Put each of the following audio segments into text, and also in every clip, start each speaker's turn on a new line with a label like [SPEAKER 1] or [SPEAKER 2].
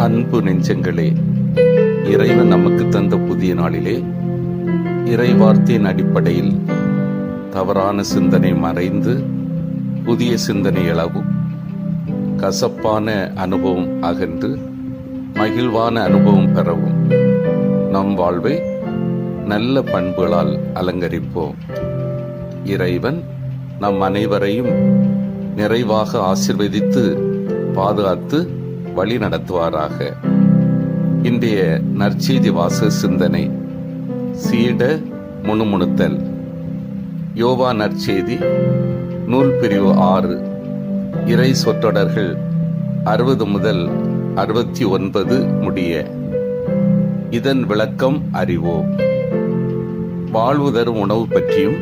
[SPEAKER 1] அன்பு நெஞ்சங்களே இறைவன் நமக்கு தந்த புதிய நாளிலே இறை வார்த்தையின் அடிப்படையில் தவறான சிந்தனை மறைந்து புதிய சிந்தனை அளவும் கசப்பான அனுபவம் அகன்று மகிழ்வான அனுபவம் பெறவும். நம் வாழ்வை நல்ல பண்புகளால் அலங்கரிப்போம். இறைவன் நம் அனைவரையும் நிறைவாக ஆசிர்வதித்து பாதுகாத்து வழி நடத்துவாராக. இன்றைய நற்செய்தி வாச சிந்தனை சீட முணுமுணுத்தல். யோவா நற்செய்தி நூல் பிரிவு ஆறு. இறை சொற்றொடர்கள் அறுபது முதல் அறுபத்தி ஒன்பது முடிய. இதன் விளக்கம் அறிவோம். வாழ்வு தரும் உணவு பற்றியும்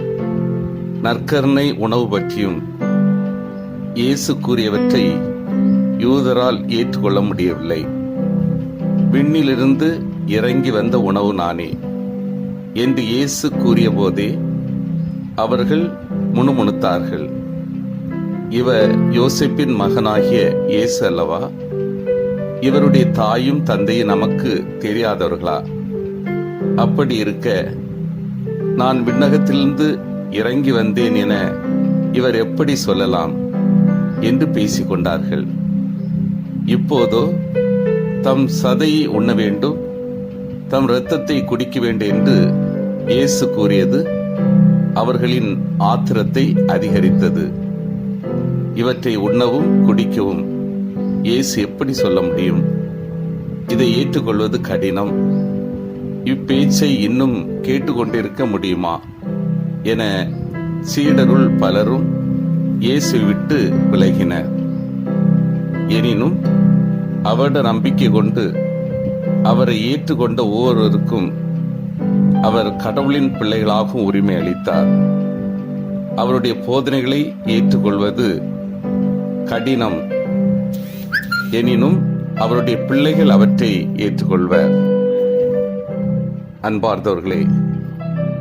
[SPEAKER 1] நற்கருணை உணவு பற்றியும் இயேசு கூறியவற்றை யூதரால் ஏற்றுக்கொள்ள முடியவில்லை. விண்ணிலிருந்து இறங்கி வந்த உணவு நானே. என்று இயேசு கூறிய போதே அவர்கள் முணுமுணுத்தார்கள். இவர் யோசிப்பின் மகனாகிய இயேசு அல்லவா? இவருடைய தாயும் தந்தையும் நமக்கு தெரியாதவர்களா? அப்படி இருக்க நான் விண்ணகத்திலிருந்து இறங்கி வந்தேன் என இவர் எப்படி சொல்லலாம்? என்று பேசிக்கொண்டார்கள். இப்போதோ தம் சதையை உண்ண வேண்டும் தம் இரத்தத்தை குடிக்க வேண்டும் என்று இயேசு கூறியது அவர்களின் ஆத்திரத்தை அதிகரித்தது. இவற்றை உண்ணவும் குடிக்கவும் இயேசு எப்படி சொல்ல முடியும்? இதை ஏற்றுக்கொள்வது கடினம். இப்பேச்சை இன்னும் கேட்டுக்கொண்டிருக்க முடியுமா? என சீடருள் பலரும் இயேசு விட்டு விலகினர். எனினும் அவரிட நம்பிக்கை கொண்டு அவரை ஏற்றுக்கொண்ட ஒவ்வொருவருக்கும் அவர் கடவுளின் பிள்ளைகளாகவும் உரிமை அளித்தார். அவருடைய போதனைகளை ஏற்றுக்கொள்வது கடினம். எனினும் அவருடைய பிள்ளைகள் அவற்றை ஏற்றுக்கொள்வர். அன்பார்ந்தவர்களே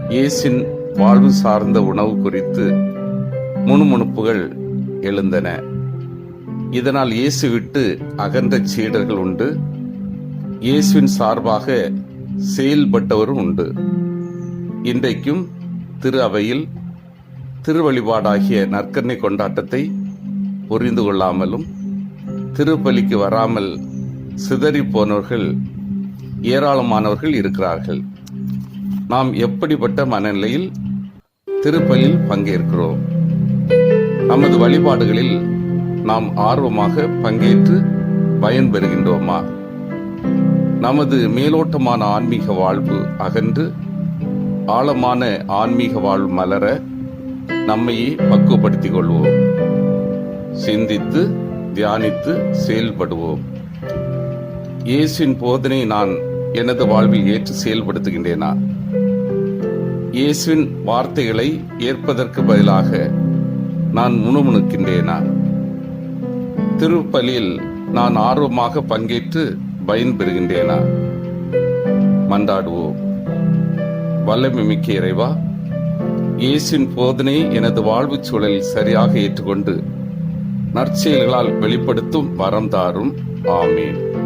[SPEAKER 1] இயேசின் வாழ்வு சார்ந்த உணவு குறித்து முணுமுணுப்புகள் எழுந்தன. இதனால் இயேசு விட்டு அகன்ற சீடர்கள் உண்டு. இயேசுவின் சார்பாக செயல்பட்டவரும் உண்டு. இன்றைக்கும் திரு அவையில் திருவழிபாடாகிய நற்கரணை கொண்டாட்டத்தை புரிந்து கொள்ளாமலும் திருப்பலிக்கு வராமல் சிதறி போனவர்கள் ஏராளமானவர்கள் இருக்கிறார்கள். நாம் எப்படிப்பட்ட மனநிலையில் திருப்பலில் பங்கேற்கிறோம்? நமது வழிபாடுகளில் நாம் ஆர்வமாக பங்கேற்று பயன்பெறுகின்றோமா? நமது மேலோட்டமான ஆன்மீக வாழ்வு அகன்று ஆழமான ஆன்மீக வாழ்வு மலர நம்மையே பக்குவப்படுத்திக் கொள்வோம். சிந்தித்து தியானித்து செயல்படுவோம். இயேசுவின் போதனை நான் எனது வாழ்வில் ஏற்று செயல்படுத்துகின்றேனா? இயேசுவின் வார்த்தைகளை ஏற்பதற்கு பதிலாக நான் முணுமுணுக்கின்றேனா? திருப்பலியில் நான் ஆர்வமாக பங்கேற்று பயன்பெறுகின்றேனா மன்றாடுவோம். வல்லமை மிக்க இறைவா இயேசின் போதனை எனது வாழ்வுச் சூழலில் சரியாக ஏற்றுக்கொண்டு நற்செயல்களால் வெளிப்படுத்தும் வரம் தாரும். ஆமேன்.